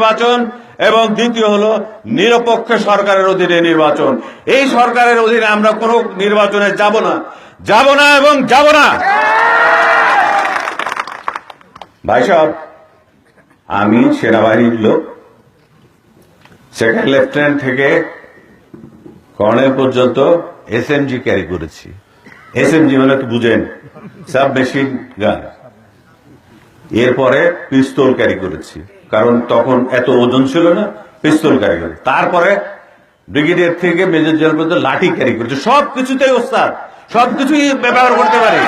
নির্বাচন এবং দ্বিতীয় হলো নিরপেক্ষ সরকারের অধীনে নির্বাচন। এই সরকারের অধীনে আমরা কোন নির্বাচনে যাব না। যাব না এবং যাব না। ভাই সাহেব, আমি সেনাবাহিনীর লোক। সেকেন্ড লেফটেন্যান্ট থেকে কর্নেল পর্যন্ত এসএমজি ক্যারি করেছি। এস এম জি মানে বুঝেন সাব মেশিন গান। এরপরে পিস্তল ক্যারি করেছি। কারণ তখন এত ওজন ছিল না, পিস্তল ক্যারি করে। তারপরে ব্রিগেডিয়ার থেকে মেজর জেনারেল পর্যন্ত লাঠি ক্যারি করেছি। সব কিছুতেই ওস্তাদ, সবকিছুই ব্যবহার করতে পারি।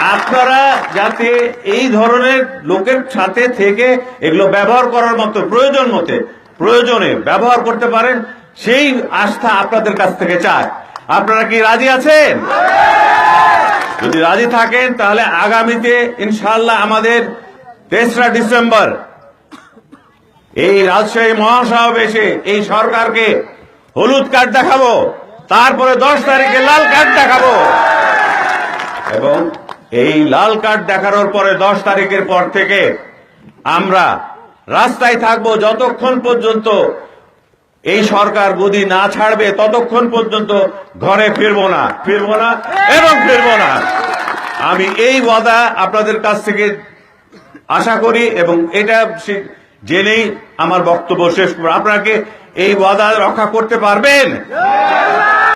আপনারা যাতে এই ধরনের লোকের সাথে থেকে এগুলো ব্যবহার করার মতো প্রয়োজন মতে, প্রয়োজনে ব্যবহার করতে পারেন, সেই আস্থা আপনাদের কাছ থেকে চায় আপনারা কি রাজি আছেন? যদি রাজি থাকেন, তাহলে আগামীতে ইনশাল্লাহ আমাদের তেসরা ডিসেম্বর, এই রাজশাহী মহাসমাবেশে এই সরকারকে হলুদ কার্ড দেখাবো, তারপরে দশ তারিখে লাল কার্ড দেখাবো। এবং এই লাল কার্ড দেখানোর পরে দশ তারিখের পর থেকে আমরা রাস্তায় থাকব যতক্ষণ পর্যন্ত এই সরকার গদি না ছাড়বে, ততক্ষণ পর্যন্ত ঘরে ফিরবো না ফিরবো না এবং ফিরবো না। আমি এই ওয়াদা আপনাদের কাছ থেকে আশা করি এবং এটা জেনেই আমার বক্তব্য শেষ করব। আপনাকে এই ওয়াদা রক্ষা করতে পারবেন?